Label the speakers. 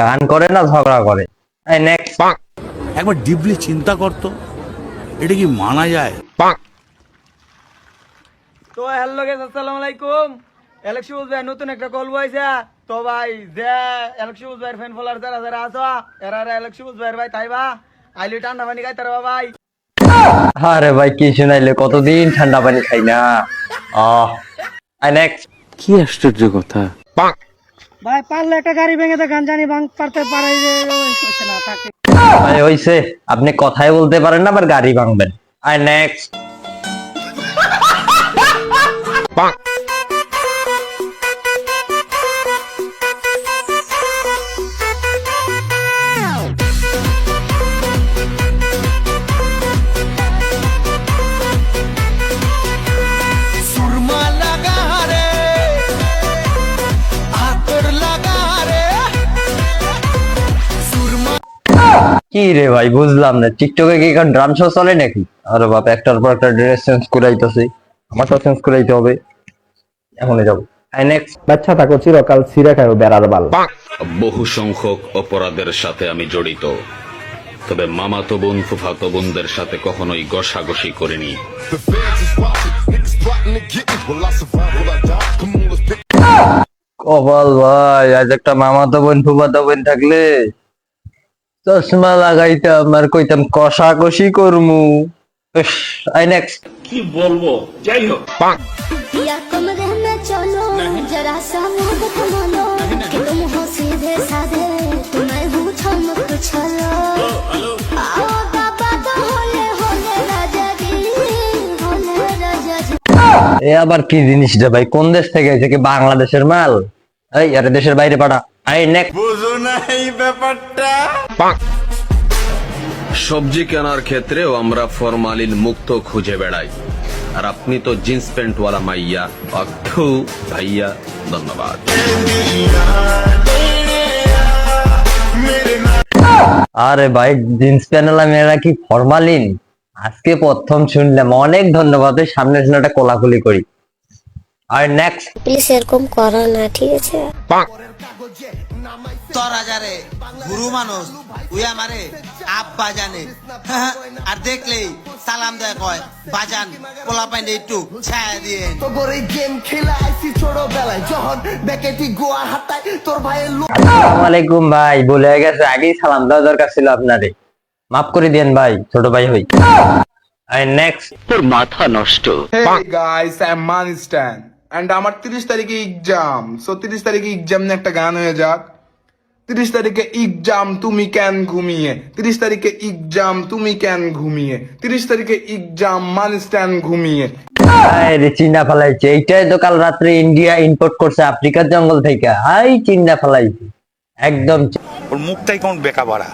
Speaker 1: গান করে না ঝগড়া করে?
Speaker 2: একবার ডিপলি চিন্তা করতো এটা কি মানা যায়?
Speaker 3: তো হ্যালো গেস আসসালামু আলাইকুম। এলেক্স শিবুজ ভাই নতুন একটা কল বইছে। তো ভাই যে এলেক্স শিবুজ ভাইয়ের ফ্যান ফলোয়ার যারা যারা আছো এরা এরা এলেক্স শিবুজ ভাইয়ের ভাই তাই বা? আইলি ঠান্ডা পানি খাইতে পারবা ভাই।
Speaker 1: আরে ভাই কি শুনাইলে? কতদিন ঠান্ডা পানি খাই না? আহ নেক্সট
Speaker 4: কি আশ্চর্য কথা।
Speaker 5: ভাই পারলে একটা গাড়ি ভেঙে দে গান জানি ভাঙ পারতে পারে যে হচ্ছে না থাকে।
Speaker 1: ভাই হইছে আপনি কথাই বলতে পারেন না আবার গাড়ি ভাঙবেন। আই নেক্সট কি রে ভাই বুঝলাম না। টিকটকে কি এখন ড্রাম শো চলে নাকি? আরে বাপ একটার পর একটা ড্রেস চেঞ্জ করাইতেছি। আমারটাও চেঞ্জ করাইতে হবে। এখনই যাব। আই নেক্সট
Speaker 6: বাচ্চা থাকো চিরকাল ছিঁড়ে খায় বেড়ার বাল।
Speaker 7: বহু! সংখ্যক অপরাধের সাথে আমি জড়িত। তবে মামাতো বোন ফুফাতো বোনদের সাথে কখনোই ঘষাঘষি করিনি.
Speaker 1: কপাল ভাই আজ একটা মামাতো বোন ফুফাতো বোন থাকলে চশমা লাগাইতাম আর কইতাম কষাকষি করমু আই নেক্সট
Speaker 8: या कमरे में चलो जरा सा मुंह दिखा लो कि तुम हो सीधे साधे तुम्हें हूँ चमक छलो आओ बाबा तो होले होले राजा जी होले राजा जी
Speaker 1: এ আবার কি জিনিসটা ভাই কোন দেশ থেকে এসে কি বাংলাদেশের মাল এই আরে দেশের বাইরে পাঠা
Speaker 7: সবজি কেনার ক্ষেত্রেও আমরা ফরমালিন মুক্ত খুঁজে বেড়াই। আর আপনি তো জিন্স প্যান্টওয়ালা মাইয়া। অক্ষু ভাইয়া ধন্যবাদ।
Speaker 1: আরে ভাই জিন্স প্যানেলা মেয়েরা কি ফরমালিন? আজকে প্রথম শুনলাম। অনেক ধন্যবাদ সামনে সামনের জন্য একটা কোলাকুলি করি। আর নেক্সট
Speaker 8: প্লিজ এরকম করো না ঠিক আছে?
Speaker 9: তোরা গুরু মানুষ উই আমারে আব্বা জানে আর দেখলেই সালাম দেয় কয় বাজান পোলা পাইনে একটু ছায়া দিয়ে
Speaker 10: তোর এই গেম খেলা আইসি ছোটবেলায় যখন ব্যাকেটি গোয়া হাতায় তোর ভাইয়ের লোক
Speaker 1: আসসালামু আলাইকুম ভাই বলে গেছে আগেই সালাম দেওয়া দরকার ছিল আপনারে মাফ করে দিয়েন ভাই ছোট ভাই হই। আর নেক্সট তোর মাথা নষ্ট।
Speaker 11: Hey guys, I'm Manistan. And আমার তিরিশ তারিখে এক্সাম সো তিরিশ তারিখে এক্সাম নিয়ে একটা গান হয়ে যাক। তিরিশ তারিখে এক্সাম তুমি কেন ঘুমিয়ে? তিরিশ তারিখে এক্সাম তুমি কেন ঘুমিয়ে? তিরিশ তারিখে এক্সাম মানিস্টান ঘুমিয়ে।
Speaker 1: আরে চিন্না ফেলাইছে। এইটাই তো কাল রাত্রে ইন্ডিয়া ইম্পোর্ট করছে আফ্রিকার জঙ্গল থেকে। হাই চিন্না ফেলাইছে। একদম
Speaker 2: ওর মুখটাই কেমন বেকা বাড়া